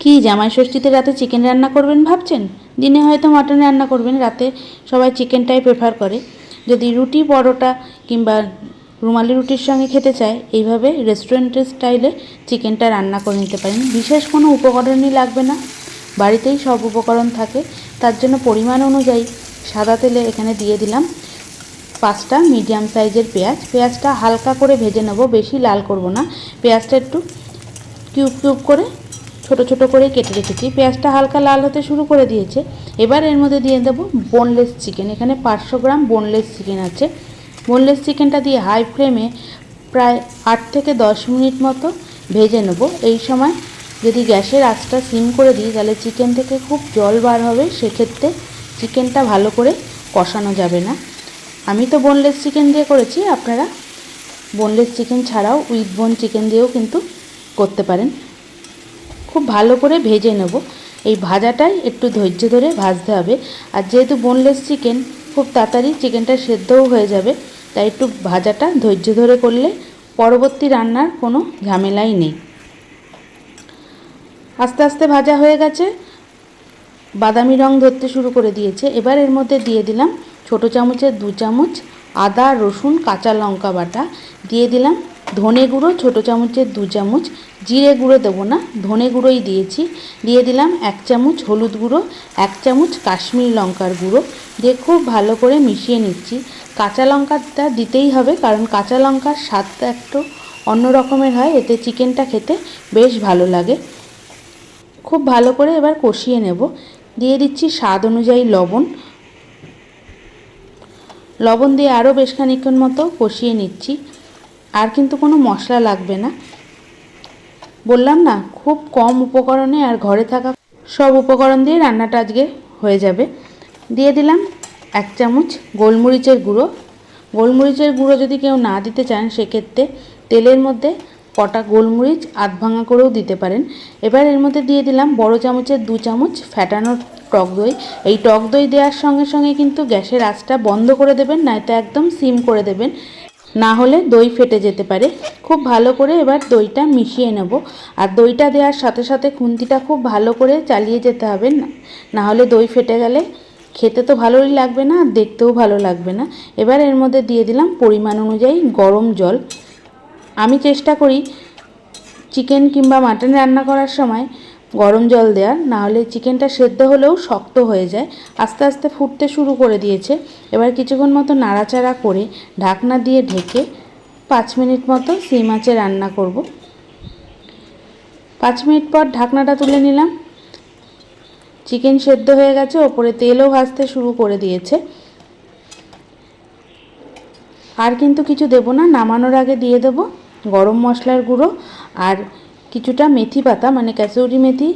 কি জামাই ষষ্ঠীতে রাতে চিকেন রান্না করবেন ভাবছেন? দিনে হয়তো মাটন রান্না করবেন, রাতে সবাই চিকেনটাই প্রেফার করে। যদি রুটি, পরোটা কিংবা রুমালি রুটির সঙ্গে খেতে চায়, এইভাবে রেস্টুরেন্টের স্টাইলে চিকেনটা রান্না করে নিতে পারেন। বিশেষ কোনো উপকরণই লাগবে না। বাড়িতেই সব উপকরণ থাকে। তার জন্য পরিমাণ অনুযায়ী সাদা তেলে এখানে দিয়ে দিলাম পাঁচটা মিডিয়াম সাইজের পেঁয়াজ। পেঁয়াজটা হালকা করে ভেজে নেব, বেশি লাল করব না। পেঁয়াজটা একটু কিউব কিউব করে ছোট ছোট করে কেটে রেখেছি। পেঁয়াজটা হালকা লাল হতে শুরু করে দিয়েছে। এবার এর মধ্যে দিয়ে দেবো বোনলেস চিকেন এখানে পাঁচশো গ্রাম বোনলেস চিকেন আছে। বোনলেস চিকেনটা দিয়ে হাই ফ্লেমে প্রায় আট থেকে দশ মিনিট মতো ভেজে নেব। এই সময় যদি গ্যাসের আঁচটা সিম করে দিই, তাহলে চিকেন থেকে খুব জল বার হবে। সেক্ষেত্রে চিকেনটা ভালো করে কষানো যাবে না। আমি তো বোনলেস চিকেন দিয়ে করেছি। আপনারা বোনলেস চিকেন ছাড়াও উইথ বোন চিকেন দিয়েও কিন্তু করতে পারেন। খুব ভালো করে ভেজে নেব। এই ভাজাটাই একটু ধৈর্য ধরে ভাজতে হবে। আর যেহেতু বোনলেস চিকেন খুব তাড়াতাড়ি চিকেনটা সেদ্ধও হয়ে যাবে, তাই একটু ভাজাটা ধৈর্য ধরে করলে পরবর্তী রান্নার কোনো ঝামেলাই নেই। আস্তে আস্তে ভাজা হয়ে গেছে। বাদামি রং ধরতে শুরু করে দিয়েছে। এবার এর মধ্যে দিয়ে দিলাম ছোটো চামচের দু চামচ আদা, রসুন, কাঁচা লঙ্কা বাটা। দিয়ে দিলাম ধনে গুঁড়ো, ছোটো চামচের দু চামচ, জিরে গুঁড়ো দেবো না, ধনে গুঁড়োই দিয়েছি। দিয়ে দিলাম এক চামচ হলুদ গুঁড়ো, এক চামচ কাশ্মীরি লঙ্কার গুঁড়ো। দিয়ে খুব ভালো করে মিশিয়ে নিচ্ছি। কাঁচা লঙ্কাটা দিতেই হবে, কারণ কাঁচা লঙ্কার স্বাদটা একটু অন্য রকমের হয়, এতে চিকেনটা খেতে বেশ ভালো লাগে। খুব ভালো করে এবার কষিয়ে নেব। দিয়ে দিচ্ছি স্বাদ অনুযায়ী লবণ। লবণ দিয়ে আরও বেশ খানিক্ষণ মতো কষিয়ে নিচ্ছি। আর কিন্তু কোনো মশলা লাগবে না। বললাম না, খুব কম উপকরণে আর ঘরে থাকা সব উপকরণ দিয়ে রান্নাটা আজকে হয়ে যাবে। দিয়ে দিলাম এক চামচ গোলমরিচের গুঁড়ো। গোলমরিচের গুঁড়ো যদি কেউ না দিতে চান, সেক্ষেত্রে তেলের মধ্যে কটা গোলমরিচ আধ ভাঙা করেও দিতে পারেন। এবার এর মধ্যে দিয়ে দিলাম বড় চামচের দু চামচ ফ্যাটানো টক দই। এই টক দই দেওয়ার সঙ্গে সঙ্গে কিন্তু গ্যাসের আঁচটা বন্ধ করে দেবেন নয়তো একদম সিম করে দেবেন। না হলে দই ফেটে যেতে পারে। খুব ভালো করে এবার দইটা মিশিয়ে নেব। আর দইটা দেওয়ার সাথে সাথে খুন্তিটা খুব ভালো করে চালিয়ে যেতে হবে। না হলে দই ফেটে গেলে খেতে তো ভালোই লাগবে না, আর দেখতেও ভালো লাগবে না। এবার এর মধ্যে দিয়ে দিলাম পরিমাণ অনুযায়ী গরম জল। আমি চেষ্টা করি চিকেন কিংবা মাটন রান্না করার সময় গরম জল দেওয়ার না হলে চিকেনটা সেদ্ধ হলেও শক্ত হয়ে যায়। আস্তে আস্তে ফুটতে শুরু করে দিয়েছে। এবার কিছুক্ষণ মতো নাড়াচাড়া করে ঢাকনা দিয়ে ঢেকে পাঁচ মিনিট মতো সিম আঁচে রান্না করব। পাঁচ মিনিট পর ঢাকনাটা তুলে নিলাম। চিকেন সেদ্ধ হয়ে গেছে, ওপরে তেলও ভাজতে শুরু করে দিয়েছে। আর কিন্তু কিছু দেবো না, নামানোর আগে দিয়ে দেবো গরম মশলার গুঁড়ো আর কিছুটা মেথি পাতা মানে ক্যাসৌরি মেথি,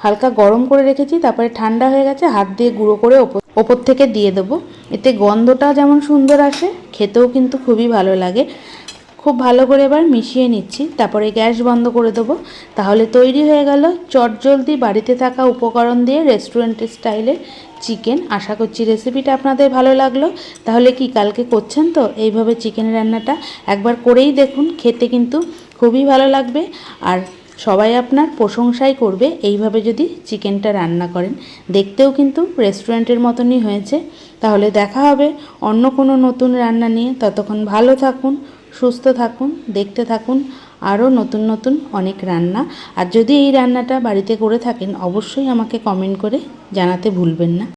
হালকা গরম করে রেখেছি, তারপরে ঠান্ডা হয়ে গেছে, হাত দিয়ে গুঁড়ো করে ওপর থেকে দিয়ে দেবো। এতে গন্ধটা যেমন সুন্দর আসে, খেতেও কিন্তু খুবই ভালো লাগে। খুব ভালো করে এবার মিশিয়ে নিচ্ছি। তারপরে গ্যাস বন্ধ করে দেবো। তাহলে তৈরি হয়ে গেল চটজলদি বাড়িতে থাকা উপকরণ দিয়ে রেস্টুরেন্টের স্টাইলে চিকেন আশা করছি রেসিপিটা আপনাদের ভালো লাগল। তাহলে কি কালকে করছেন তো? এইভাবে চিকেন রান্নাটা একবার করেই দেখুন। খেতে কিন্তু খুবই ভালো লাগবে। আর সবাই আপনার প্রশংসাই করবে এইভাবে যদি চিকেনটা রান্না করেন। দেখতেও কিন্তু রেস্টুরেন্টের মতনই হয়েছে। তাহলে দেখা হবে অন্য কোনো নতুন রান্না নিয়ে। ততক্ষণ ভালো থাকুন। সুস্থ থাকুন, দেখতে থাকুন, আরও নতুন নতুন অনেক রান্না। আর যদি এই রান্নাটা বাড়িতে করে থাকেন, অবশ্যই আমাকে কমেন্ট করে জানাতে ভুলবেন না।